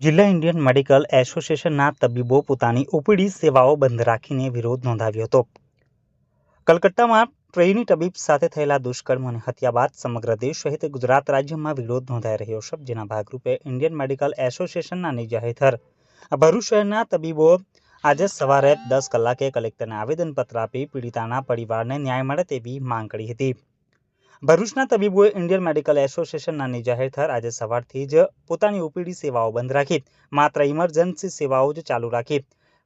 જિલ્લા Indian medical એસોસિએશનના તબીબો પોતાની ઓપીડી સેવાઓ બંધ રાખીને વિરોધ નોંધાવ્યો હતો. કલકત્તામાં ટ્રેની તબીબ સાથે થયેલા દુષ્કર્મ અને હત્યા બાદ સમગ્ર દેશ સહિત ગુજરાત રાજ્યમાં વિરોધ નોંધાઈ રહ્યો છે, જેના ભાગરૂપે ઇન્ડિયન મેડિકલ એસોસિએશનના નેજા હેઠળ ભરૂચ શહેરના તબીબો આજે સવારે દસ કલાકે કલેક્ટરને આવેદનપત્ર આપી પીડિતાના પરિવારને ન્યાય મળે તેવી માંગ કરી હતી. ભરૂચના તબીબોએ ઇન્ડિયન મેડિકલ એસોસિએશનના જાહેર થર આજે સવારથી જ પોતાની ઓપીડી સેવાઓ બંધ રાખી. માત્ર ઇમરજન્સી સેવાઓ જ ચાલુ રાખી.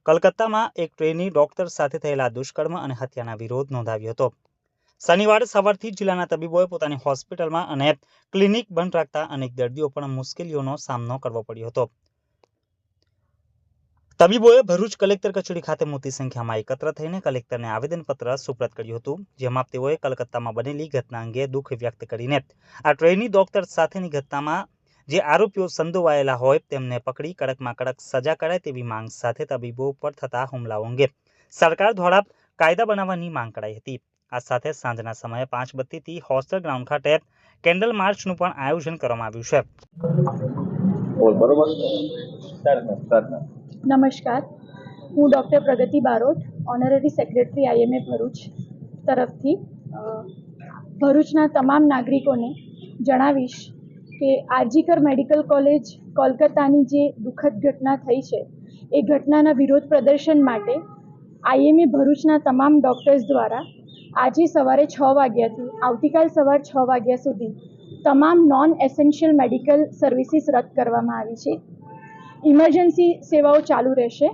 કલકત્તામાં એક ટ્રેની ડોક્ટર સાથે થયેલા દુષ્કર્મ અને હત્યાના વિરોધ નોંધાવ્યો હતો. શનિવારે સવારથી જિલ્લાના તબીબોએ પોતાની હોસ્પિટલમાં અને ક્લિનિક બંધ રાખતા અનેક દર્દીઓ પણ મુશ્કેલીઓનો સામનો કરવો પડ્યો હતો. તબીબોએ ભરૂચ કલેક્ટર કચેરી ખાતે મોટી સંખ્યામાં એકત્ર થઈને કલેક્ટરને આવેદનપત્ર સુપ્રત કર્યું હતું જેમાં તેઓએ કલકત્તામાં બનેલી ઘટના અંગે દુઃખ વ્યક્ત કરીને આ ટ્રેની ડોક્ટર સાથેની ઘટનામાં જે આરોપીઓ સંડોવાયેલા હોય તેમને પકડી કડકમાં કડક સજા કરાય તેવી માંગ સાથે તબીબો પર થતા હુમલાઓ અંગે સરકાર દ્વારા કાયદા બનાવવાની માંગ કરાઈ હતી. આ સાથે સાંજના સમયે પાંચ બત્તીથી હોસ્ટેલ ગ્રાઉન્ડ ખાતે કેન્ડલ માર્ચનું પણ આયોજન કરવામાં આવ્યું છે. નમસ્કાર. હું doctor Pragati Barot, honorary secretary IMA Bharuch તરફથી. ભરૂચના તમામ નાગરિકોને જણાવીશ કે આરજીકર મેડિકલ કોલેજ કોલકાતાની જે દુઃખદ ઘટના થઈ છે, એ ઘટનાના વિરોધ પ્રદર્શન માટે આઈએમએ ભરૂચના તમામ ડૉક્ટર્સ દ્વારા આજે સવારે છ વાગ્યાથી, આવતીકાલ સવાર છ વાગ્યા સુધી તમામ નોન એસેન્શિયલ મેડિકલ સર્વિસીસ રદ કરવામાં આવી છે. ઇમરજન્સી સેવાઓ ચાલુ રહેશે.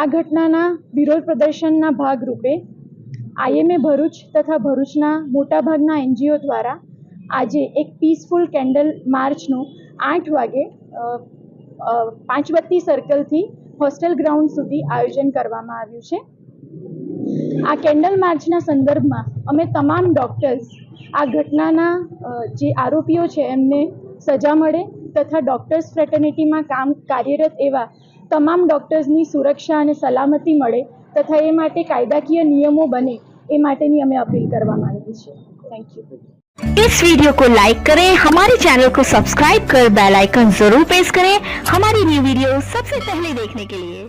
આ ઘટનાના વિરોધ પ્રદર્શનના ભાગરૂપે આઈએમએ ભરૂચ તથા ભરૂચના મોટાભાગના એનજીઓ દ્વારા આજે એક પીસફુલ કેન્ડલ માર્ચનું આઠ વાગે પાંચબત્તી સર્કલથી હોસ્ટેલ ગ્રાઉન્ડ સુધી આયોજન કરવામાં આવ્યું છે. આ કેન્ડલ માર્ચના સંદર્ભમાં અમે તમામ ડૉક્ટર્સ આ ઘટનાના જે આરોપીઓ છે એમને સજા મળે તથા ડૉક્ટર્સ ફ્રેટર્નિટીમાં કામ કાર્યરત એવા તમામ ડૉક્ટર્સની સુરક્ષા અને સલામતી મળે તથા એ માટે કાયદાકીય નિયમો બને એ માટેની અમે અપીલ કરવા માંગીએ છીએ થેન્ક યુ इस वीडियो को लाइक करें हमारे चैनल को सब्सक्राइब कर बेल आइकन जरूर प्रेस करें हमारी न्यू वीडियो सबसे पहले देखने के लिए